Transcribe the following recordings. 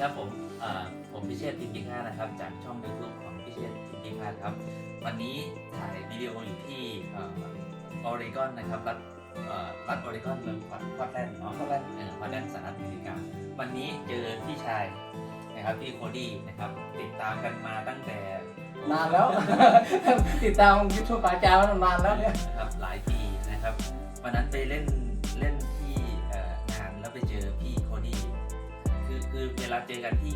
ครับผมเอ่อผมพิเชษฐ์ทิมยิงห้านะครับ จากช่องยูทูบของพิเชษฐ์ทิมยิงห้าครับ วันนี้ถ่ายวิดีโออยู่ที่เออริกอนนะครับรัฐเอ่อรัฐออริกอนเมืองพอร์ตพอร์ตแลนด์เนาะพอร์ตแลนด์เออพอร์ตแลนด์สหรัฐอเมริกาวันนี้เจอพี่ชายนะครับพี่โคดี้นะครับติดตามกันมาตั้งแต่นานแล้ว ติดตามยูทูบอาจารย์มานานแล้วเนี่ยนะครับหลายปีนะครับวันนั้นไปเล่นเล่น คือคือเวลาเจอกันที่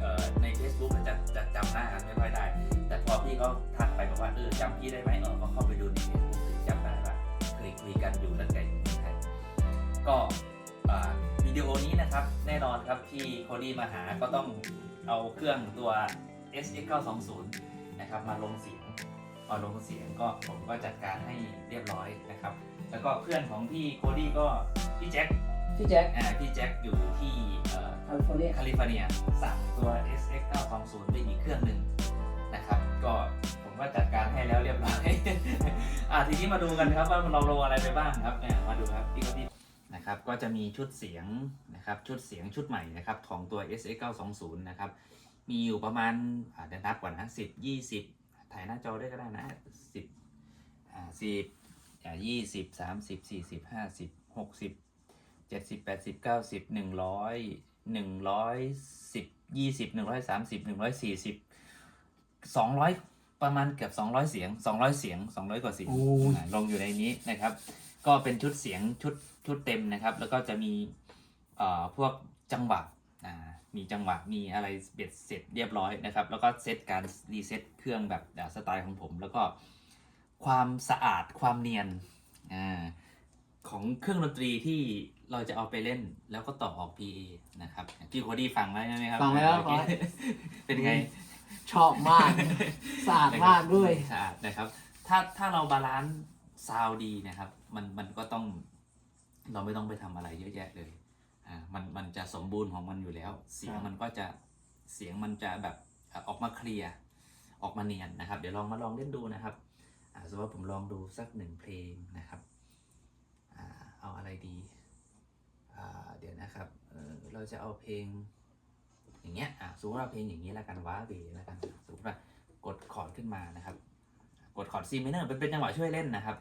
เอ่อใน Facebook จะจะจำหน้ากันไม่ค่อยได้ แต่พอพี่เขาทักไปบอกว่าเออจำพี่ได้ไหมเออก็เข้าไปดูใน Facebook ถึงจำได้ว่าเคยคุยกันอยู่ตั้งแต่อยู่ที่ไทยก็อ่าวิดีโอนี้นะครับแน่นอนครับที่โคดี้มาหาก็ต้องเอาเครื่องตัว SX 920 นะครับมาลงเสียงพอลงเสียงก็ผมก็จัดการให้เรียบร้อยนะครับ แล้วก็เพื่อนของพี่โคดี้ก็พี่แจ็คพี่แจ็คอ่าพี่แจ็คอยู่ที่เอ่อ แคลิฟอร์เนียแคลิฟอร์เนียสั่งตัว SX 920ไปอีกเครื่องหนึ่งนะครับ ก็ผมก็จัดการให้แล้วเรียบร้อยอ่าทีนี้มาดูกันครับว่าเราลงอะไรไปบ้างครับเนี่ยมาดูครับพี่โคดี้นะครับก็จะมีชุดเสียงนะครับชุดเสียงชุดใหม่นะครับของตัว SX 920นะครับมีอยู่ประมาณเดี๋ยวนับก่อนนะสิบยี่สิบถ่ายหน้าจอได้ก็ได้นะสิบอ่าสิบอ่ายี่สิบสามสิบสี่สิบห้าสิบหกสิบเจ็ดสิบแปดสิบเก้าสิบหนึ่งร้อย หนึ่งร้อยสิบยี่สิบหนึ่งร้อยสามสิบหนึ่งร้อยสี่สิบสองร้อยประมาณเกือบสองร้อยเสียงสองร้อยเสียงสองร้อยกว่าเสียงโอ้ อ่าลงอยู่ในนี้นะครับ ก็เป็นชุดเสียงชุดชุดเต็มนะครับ แล้วก็จะมีเอ่อพวกจังหวะอ่ามีจังหวะมีอะไรเบ็ดเสร็จเรียบร้อยนะครับ แล้วก็เซตการรีเซ็ตเครื่องแบบแบบสไตล์ของผม แล้วก็ความสะอาดความเนียนอา ของเครื่องดนตรีที่เราจะเอาไปเล่นแล้วก็ต่อออก PA นะครับพี่โคดี้ฟังแล้วใช่ไหมครับฟังแล้วโอเคเป็นไงชอบมาก สะอาดมากด้วยสะอาดนะครับ ถ้าถ้าเราบาลานซ์ซาวดีนะครับ มันมันก็ต้อง เราไม่ต้องไปทำอะไรเยอะแยะเลยอ่ามันมันจะสมบูรณ์ของมันอยู่แล้ว เสียงครับมันก็จะเสียงมันจะแบบอะออกมาเคลียร์ออกมาเนียนนะครับ เดี๋ยวลองมาลองเล่นดูนะครับอ่าสมมติว่าผมลองดูสักหนึ่งเพลงนะครับอ่า เอาอะไรดีเดี๋ยวนะครับเเราจะเอาเพลงอย่างเงี้ยอะสมมติว่าเพลงอย่างนี้แล้วกันว้าเบแล้วกันสมมติว่ากดคอร์ดขึ้นมานะครับ กดคอร์ดซีมิเนอร์เป็นเป็นจังหวะช่วยเล่นนะครับ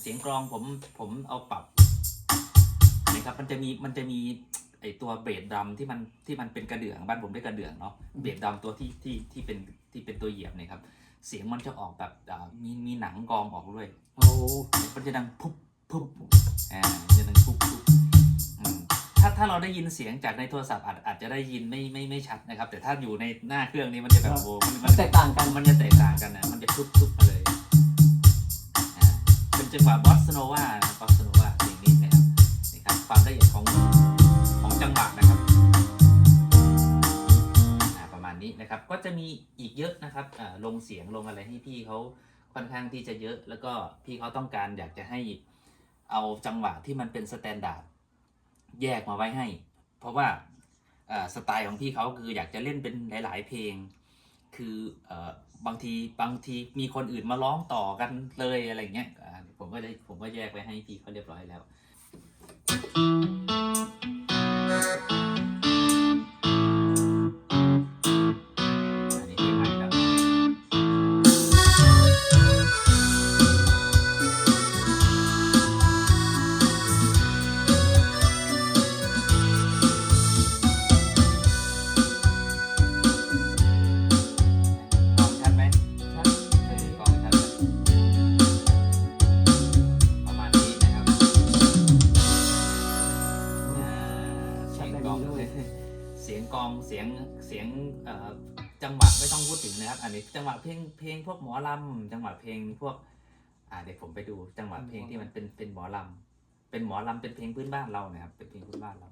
เสียงกลองเสียงกลองผมผมเอาปรับนะครับมันจะมีมันจะมีไอตัวเบสดรัมที่มันที่มันเป็นกระเดื่องบ้านผมได้กระเดื่องเนาะเบสดรัมตัวที่ที่ที่เป็นที่เป็นตัวเหยียบเนี่ยครับ เสียงมันจะออกแบบอ่ามีมีหนังกองออกด้วยโอ้มันจะดังพุบพุบอ่าจะดังพุบพุบอืมถ้าถ้าเราได้ยินเสียงจากในโทรศัพท์อาจอาจจะได้ยินไม่ไม่ไม่ชัดนะครับ แต่ถ้าอยู่ในหน้าเครื่องนี้มันจะแบบโอ้มันมันแตกต่างกันมันจะแตกต่างกันนะมันจะพุบพุบมาเลยอ่าเป็น จังหวะบอสโนวาบอสโนวาอย่างนี้นะครับนี่ครับความละเอียดของของจังหวะนะครับประมาณนี้นะครับก็จะมีอีกเยอะนะครับลงเสียงลงอะไรให้พี่เขาค่อนข้างที่จะเยอะ แล้วก็พี่เขาต้องการอยากจะให้เอาจังหวะที่มันเป็นสแตนดาร์ดแยกมาไว้ให้ เพราะว่าสไตล์ของพี่เขาคืออยากจะเล่นเป็นหลาย ๆ เพลง คืออบางทีบางทีมีคนอื่นมาร้องต่อกันเลยอะไรเงี้ย ผมก็เลยผมก็แยกไว้ให้พี่เขาเรียบร้อยแล้ว ด้วย เสียงกองเสียงเสียงจังหวะไม่ต้องพูดถึงนะครับ อันนี้จังหวะเพลงเพลงพวกหมอลำจังหวะเพลงพวก อ่าเดี๋ยวผมไปดูจังหวะเพลงที่มันเป็นเป็นหมอลำเป็นหมอลำเป็นเพลงพื้นบ้านเรานะครับ เป็นเพลงพื้นบ้านเรา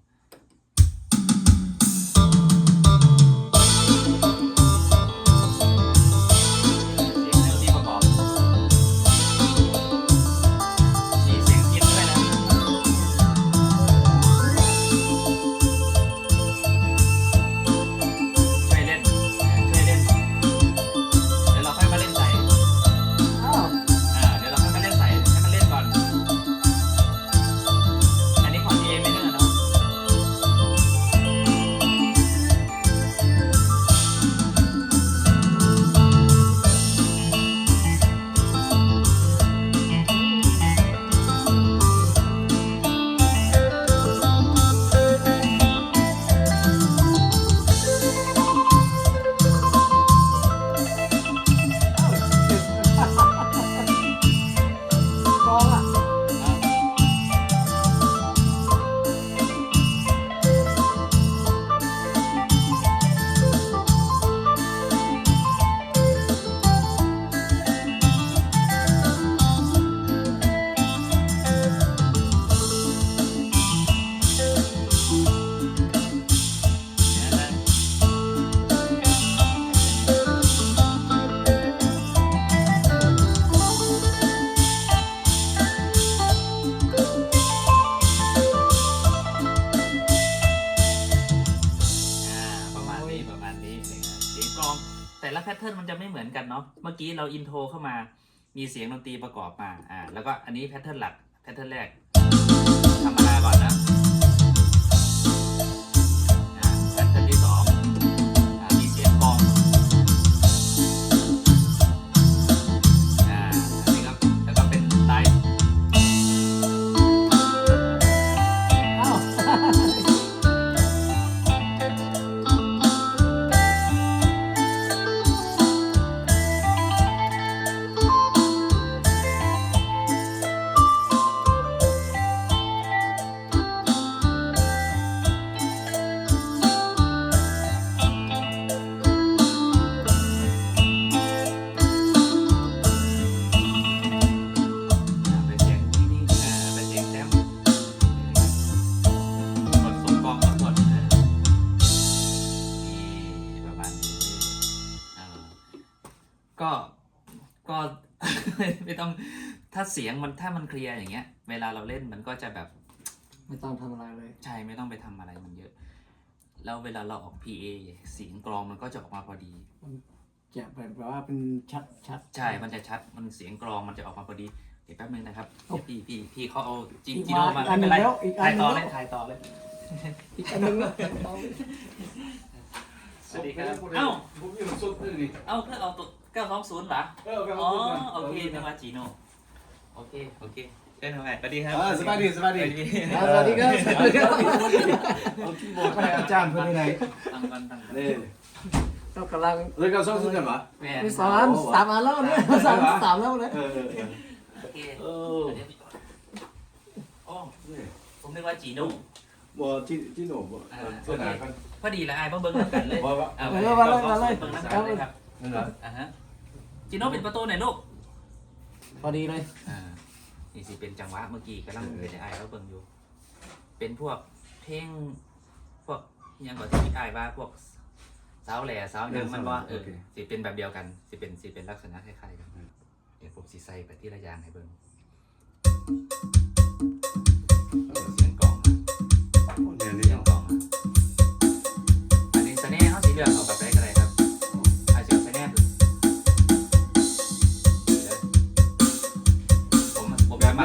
เราอินโทรเข้ามา มีเสียงดนตรีประกอบมา อ่า แล้วก็อันนี้แพทเทิร์นหลัก แพทเทิร์นแรก ธรรมดาก่อนนะ เสียงมันถ้ามันเคลียร์อย่างเงี้ย เวลาเราเล่นมันก็จะแบบไม่ต้องทำอะไรเลย ใช่ไม่ต้องไปทำอะไรมันเยอะ แล้วเวลาเราออก PA เสียงกรองมันก็จะออกมาพอดี จะแบบว่าเป็นชัดชัด ใช่ มันจะชัด มันเสียงกรองมันจะออกมาพอดี เดี๋ยวแป๊บนึงนะครับโอ้เดี๋ยวพี่พี่พี่เขาเอาจิอีกจิโน่มาอันหนึ่งไม่แล้วเป็อีกนอัไรนหนึ่ถ่ายงต่อแล้เลวยถ่ายต่อเลย อีกอันหนึ่งแล้วสวัสดีครับเอ้า ผมอยู่สุดเลยนี่เอ้าเพื่อเอาตัว920เหรอ เออไปอ๋อเอาโอเคนึกว่าจีโน่ โอเค โอเคเล่นทำไมสวัสดีครับ เออสบายดีสบายดีอ่าสวัสดีครับสวัสดีครับเอาที่บอกไปให้อาจารย์เพื่อนไหนตั้งกันตั้งกันนี่ก็กำลังเลยก็ซ่อมซื้อกันปะแม่มีสองอันสามอันแล้วเนี่ยสามสามแล้วเนี่ยเออเออโอเคเออเดี๋ยวพี่อ๋อผมนึกว่าจีโน่บ่ที่ที่หนูบ่เสื้อหนากันพอดีละไอ้เบิ้งแล้วกันเลยบ่ว่าเอาเออมาเลยมาเลยเบิ้งแล้วกันเลยครับนั่นเหรออ่าฮะจีโน่เป็นประตูไหนลูก พอดีเลย อ่านี่สิเป็นจังหวะเมื่อกี้กำลังเป็นไอ้แล้วเบิ่งอยู่ เป็นพวกเพลงพวกอิหยังก่อนที่พี่ไอ้ายว่าพวกสาวแหล่สาวหยังมันว่าเออสิเป็นแบบเดียวกันสิเป็นสิเป็นลักษณะคล้ายๆกันเดี๋ยวผมสิใส่ไปที่ระยางให้เบิ่งเสียงกลองนะเนี่ยเสีนี่ยงกลองนะอันนี้สแน่เขาสีเหลืองเอาแบบไหนก็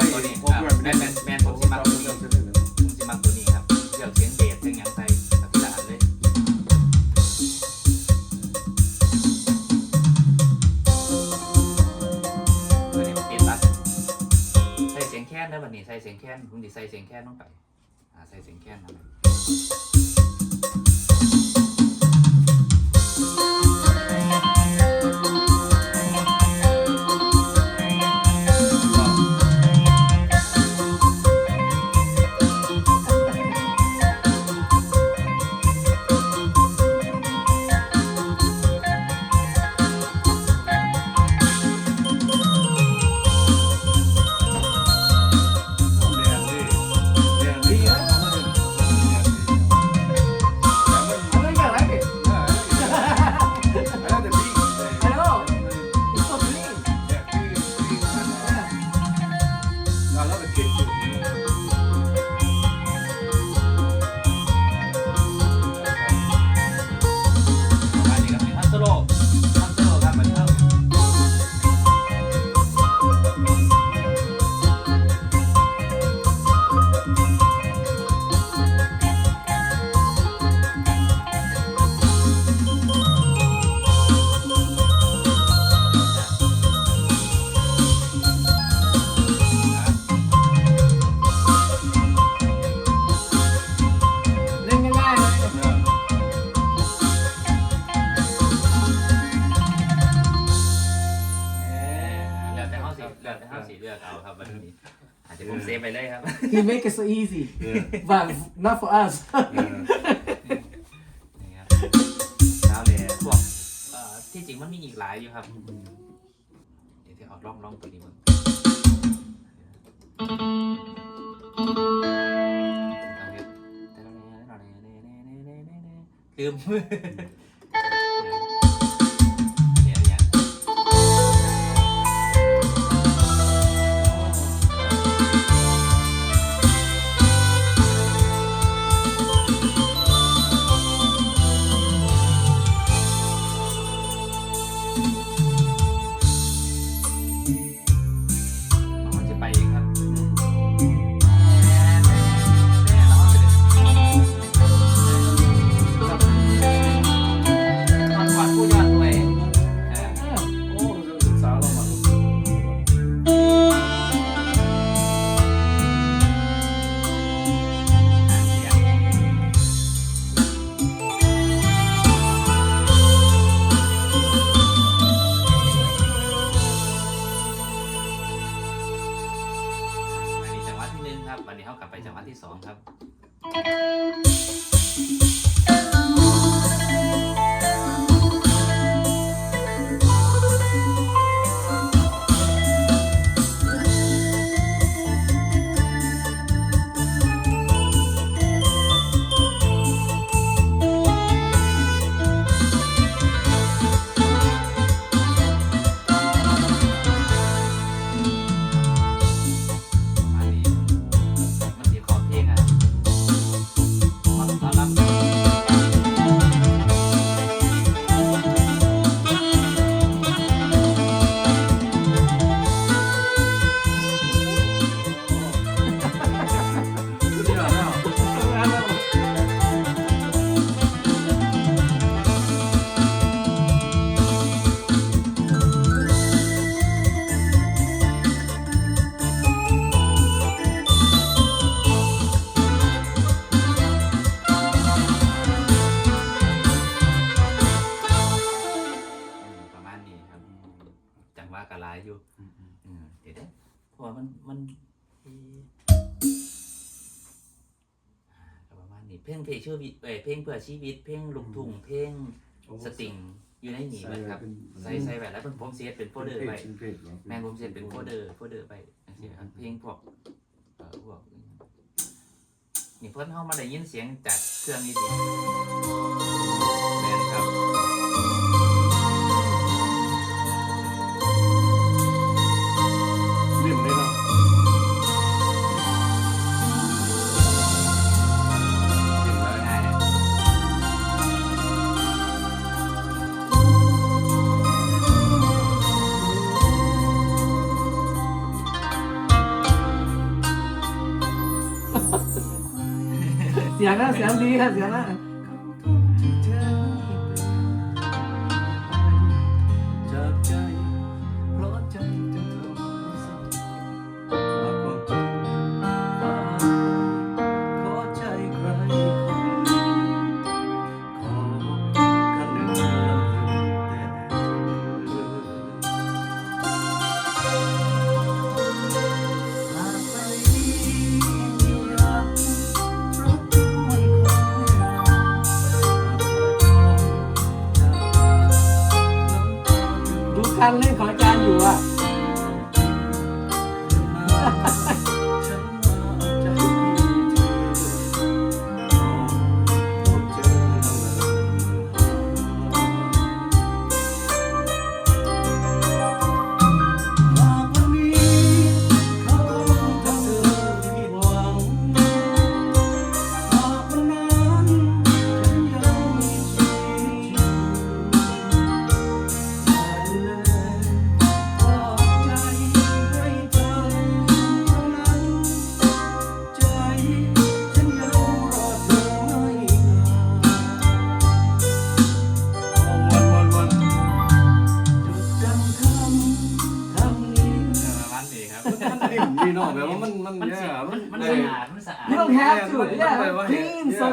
มผมจะมักตัวนี้อ่าแมนแมนแมนผมสิมักตัวนี้ผมจะมาตัวนี้ครับเลือกเสียงเบสเสียงหยังใส่กับทีละอันเลยตัวนี้มันติดใส่เสียงแค้นได้บัดนี้ใส่เสียงแค้นผมจะใส่เสียงแค้นลงไปอ่าใส่เสียงแค้นลงไป เอาครับวันนี้อาจจะผมเซฟไปเลยครับ He make it so easy, but not for us. นี่ครับแล้วเลยพวกเอ่อที่จริงมันมีอีกหลายอยู่ครับ เดี๋ยวจะเอาร่องร่องตัวนี้มั้งลืม ชื่อวิเอ่เพลงเพื่อชีวิต เพ่งลุกทุ่งเพ่งสตริงอยู่ในหนี้มันครับใส่ใส่แบบแล้วเป็นผมเซตเป็นโฟลเดอร์ไปแมนผมเซตเป็นโฟลเดอร์โฟเดอร์ไปเพลงพวกเออพวกนี่เพิ่นเข้ามาได้ยินเสียงจากเครื่องนี้ดีแมนครับ Jangan.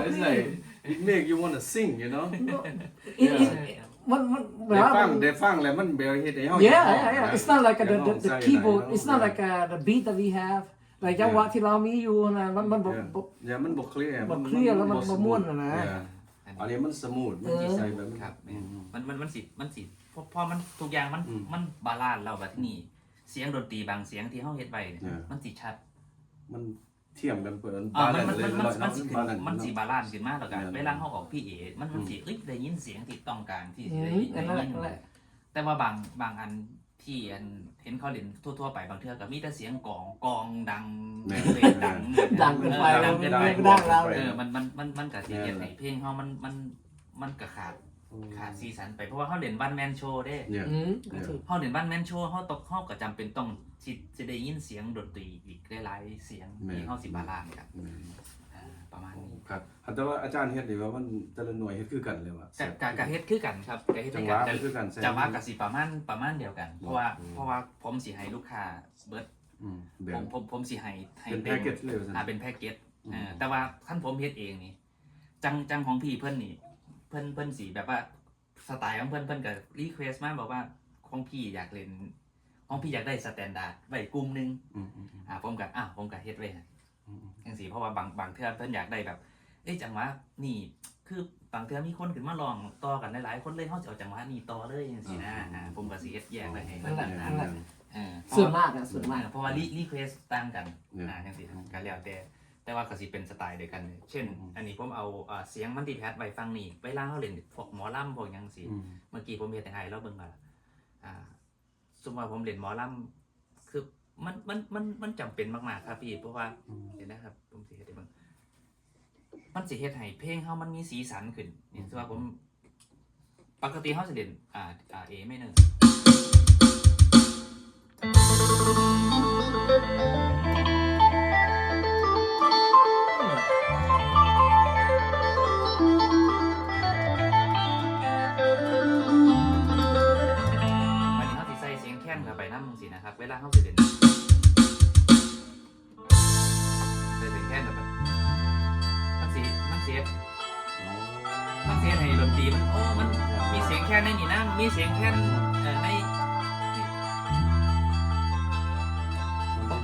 Yeah, it's like it make you want to sing, you know. It, it, what, what, ได้ฟัง what, ได้ฟังแล้วมันแบบเฮ็ดให้เฮา yeah, yeah, yeah. It's not like the, the, the keyboard. It's not like uh, the beat that we have. Like จังหวะที่เรามีอยู่นะมันมันบ่ Yeah. อย่ามันบ่เคลียร์บ่เคลียร์แล้วมันบ่ม่วนนะอันนี้มันสมูท มันสิใส่แบบครับมันมันมันสิมันสิพอมันทุกอย่างมันมันบาลานซ์เราแบบนี่ เสียงดนตรีบางเสียงที่เฮาเฮ็ดไว้มันสิชัด มัน เทียมกันเปิดอ่ามันมันเลมันยมันมันสิขึ้นบาลานซ์มันสิบาลานซ์ขึ้นมาแล้วกันเออเวลาเฮาออกพี่เอมันมันสิเอ้ยได้ยินเสียงที่ต้องการที่อืสิมได้อันได้นั้นแหละยินนั่นแหละแต่ว่าบางบางอันที่อันเห็นเขาเล่นทั่วๆไปบางเทื่อก็มีแต่เสียงกลองกลองดังแม่เพลงดังดังเกินไปออดังเกินไปไม่ได้แล้วเออมันมันมันมันก็สิเฮ็ดให้เพลงเฮามันมันมันก็ขาด ขาดสีสันไปเพราะว่าเฮาเล่นวันแมนโชว์เด้เนี่ยอืมก็ถูกเฮาเล่นวันแมนโชว์เฮาตกเฮาก็จำเป็นต้องสิสิได้ยินเสียงดนตรีอีกหลายๆเสียงที่เฮาสิบาลานซ์กันอ่าประมาณนี้ครับแต่ว่าอาจารย์เฮ็ดนี่ว่ามันแต่ละหน่วยเฮ็ดคือกันเลยว่ะ กะกะกะเฮ็ดคือกันครับกะเฮ็ดจัคืงอหกัวะนแต่คือกันใส่จังหวะกะสิประมาณประมาณเดียวกัน เพราะว่าอืม เพราะว่าผมสิให้ลูกค้าเบิดอืมแบผบมผมผมสิให้ให้เป็นต็แพ็มกเกจเลยว่าซั่น อ่าเป็นแพ็กเกจอืม เออแต่ว่าท่านผมเฮ็ดเองนี่จังจังของพี่เพิ่นนี่ เพิ่นเพิ่นสีแบบว่าสไตล์ของเพิ่นเพิ่นก็รีเควสมาบอกว่าของพี่อยากเล่นของพี่อยากได้สแตนดาร์ดไว้กลุ่มหนึงอืมอืมอืมอ่าผมก็อะผมก็เฮ็ดไว้ให้อืมจังซี่เพราะว่าบางบางเทื่อเพิ่นอยากได้แบบ เอ้ยจังหวะนี่คือบางเทื่อมีคนขึ้นมาลองต่อกันหลายๆคนเลยเฮาสิเอาจังหวะนี้ต่อเลยจังซี่นะอ่าผมก็สิเฮ็ดแยกไว้ให้นั่นแหละ นะนั่นแหละเออส่วนมากอะส่วนมาก เพราะว่ารีรีเควสต่างกันเนี่ยอ่าจังซี่กันแล้วแต่ แต่ว่าก็สิเป็นสไตล์เดียวกันเลยเช่นอืมอันนี้ผมเอาอ่าเสียงมันติแพดไว้ฟังนี่เวลาเขาเล่นพวกหมอลำพวกหยังสิอืมเมื่อกี้ผมเฮ็ดให้แล้วเบิ่งว่าอ่าสมมติว่าผมเล่นหมอลำคือมันมันมันมันจำเป็นมากๆครับพี่เพราะว่าอืม เห็นนะครับ ผมสิเฮ็ดให้เบิ่งมันสิเฮ็ดให้เพลงเฮามันมีสีสันขึ้นนี่คือว่าผม ปกติเฮาสิเล่นอ่าอ่าเอไม่เนอวั นะครับ เวลาเฮาสิเล่นใส่เสียงแค้นเข้าไปมันสิมันเฮ็ดมันเสียให้ดนตรีมันโอ้มันมีเสียงแค่ในนี่นะมีเสียงแค่ในนี่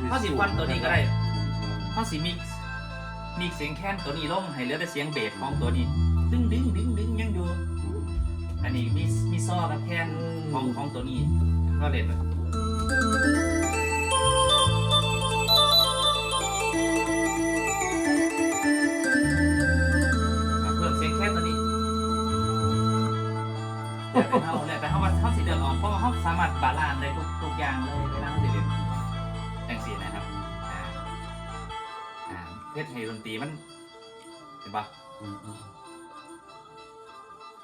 เขาสิควันตัวนี้ก็ได้เขาสิมิกซ์มิกซ์เสียงแค่นตัวนี้ลงให้เหลือแต่เสียงเบสของตัวนี้ ดึงดึงดึงดึงยังอยู่ อันนี้มีมีซ้อกับแค่นของของตัวนี้ก็เล่นแบบ อะเพิ่มเสียงแค่นตัวนี้แล้วแต่เขาแล้วแต่เขาว่าเขาสิเลือกออกเพราะว่าเขาสามารถบาลานซ์ได้ทุกทุกอย่างเลยเวลาเขาสิเล่นจังสีนะครับอ่าอ่าเพชรให้ดนตรีมันเห็นปะอืมอืม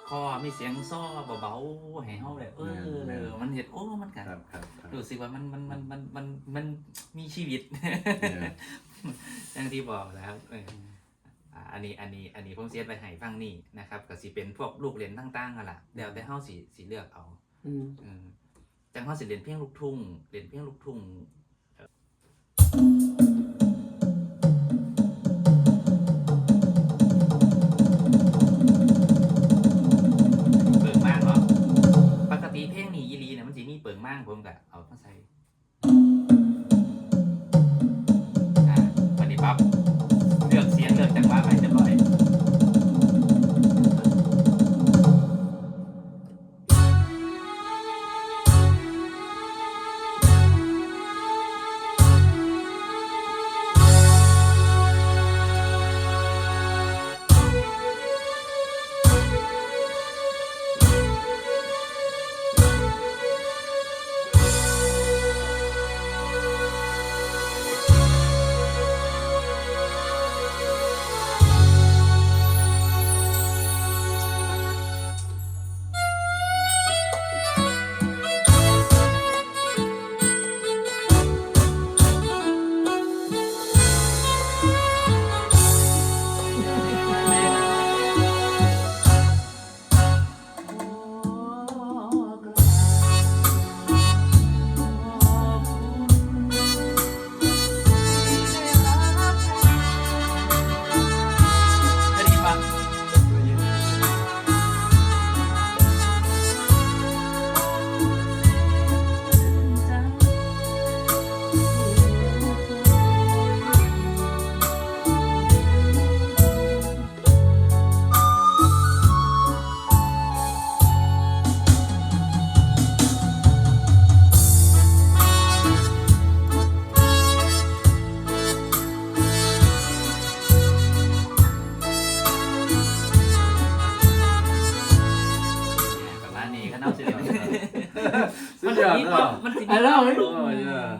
คอมีเสียงซ้อเบาๆให้เขาเลยเอแม่นอ มันเห็นโอ้มันกันครับครับครับ รู้สึกว่ามันมันมันมันมันมันมีชีวิตเนี่ยอย่างที่บอกนะครับเอออ่าอันนี้อันนี้อันนี้ผมเสียไปให้ฟังนี่นะครับก็สิเป็นพวกลูกเรียนต่างๆกันล่ะเดี๋ยวแต่เฮาสิสิเลือกเอาอืม เออจังเขาสิเรียนเพลงลูกทุ่งเรียนเพลงลูกทุ่ง มันจะมีเปิงมากผมก็เอามาใส่อ่าวันนี้ปั๊บ มันสีความมันสิมีความหนุ่ม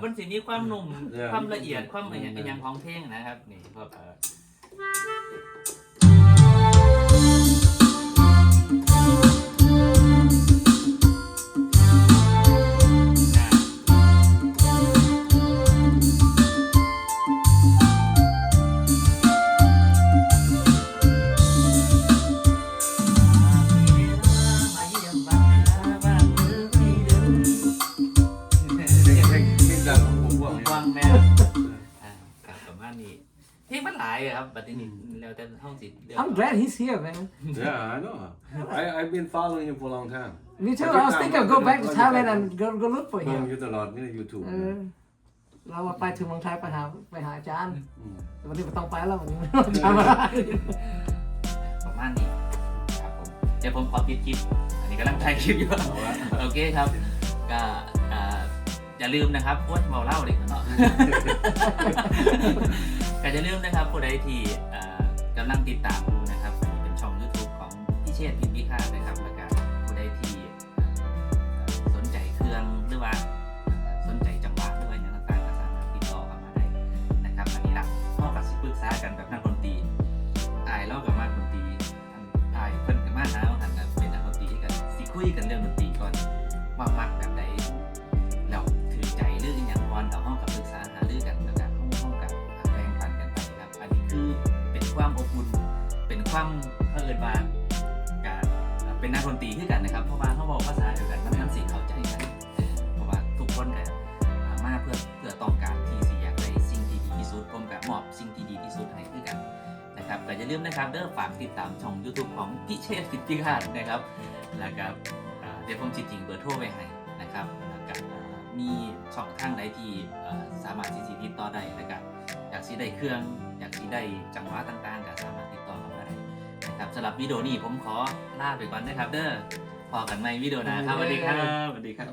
มันสิมีความหนุ่มความละเอียด ความอะไรอย่าง Yeah. อย่างของเพลงนะครับ นี่พวกเออ บบัดนี้แล้วแต่ห้องสิเลือก I'm glad he's here man Yeah, I know. I, I've been following him for a long time. me too I was thinking of go back to Thailand and go go look for เบิ่ง him อยู่ตลอดนี่ใน YouTube เออเราว่าไปถึงเมืองไทยไปหาไปหาอาจารย์ม แต่วันนี้ไม่ต้องไปแล้ววันนี้ทำอะไรประมาณนี้ครับผมเดี๋ยวผมขอปิดคลิป อันนี้กำลังถ่ายคลิปอยู่เอาละโอเคครับ ก็อ่าอย่าลืมนะครับโอ้ยเมาเหล้าเลยเนาะ ก็อย่าลืมนะครับผู้ใดที่กำลังติดตามดูนะครับอันนี้เป็นช่อง YouTube ของพี่เชษฐ์พิมพิฆาตนะครับแล้วก็ผู้ใดที่สนใจเครื่องหรือว่าสนใจจังหวะหรือว่าอย่างต่างๆก็สามารถติดต่อเข้ามาได้นะครับอันนี้ละพ่อกับสิปรึกษากันแบบนักดนตรีอายเล่ากับมากดนตรีอายเพิ่นกับมาหนาวหันกันเป็นนักดนตรีกันสิคุยกันเรื่องดนตรีก่อนว่ามักแบบใด ความเอิญมาการเป็นนักดนตรีขึ้นกันนะครับ เพราะว่าเขาบอกภาษาเดียวกันมันมันสิ่งเข้าใจกันเพราะว่าทุกคนเนี่ยมาเพื่อเพื่อต้องการที่สิอยากได้สิ่งที่ดีที่สุดผมกับมอบสิ่งที่ดีที่สุดให้คือกันนะครับแต่อย่าลืมนะครับเด้อฝากติดตามช่อง YouTube ของพิเชษสิทธิคาตนะครับ แล้วก็เดี๋ยวผมจะทิ้งเบอร์โทรไว้ให้นะครับแล้วก็มีช่องทางใดที่สามารถที่จะติดต่อได้นะครับอยากสีได้เครื่อง อยากสีได้จังหวะต่างๆก็สามารถติด สำหรับวิดีโอนี้ผมขอลาไปก่อนนะครับ เด้อพอกันใหม่วิดีโอหนะครับสวัสดีครับสวัสดีครับ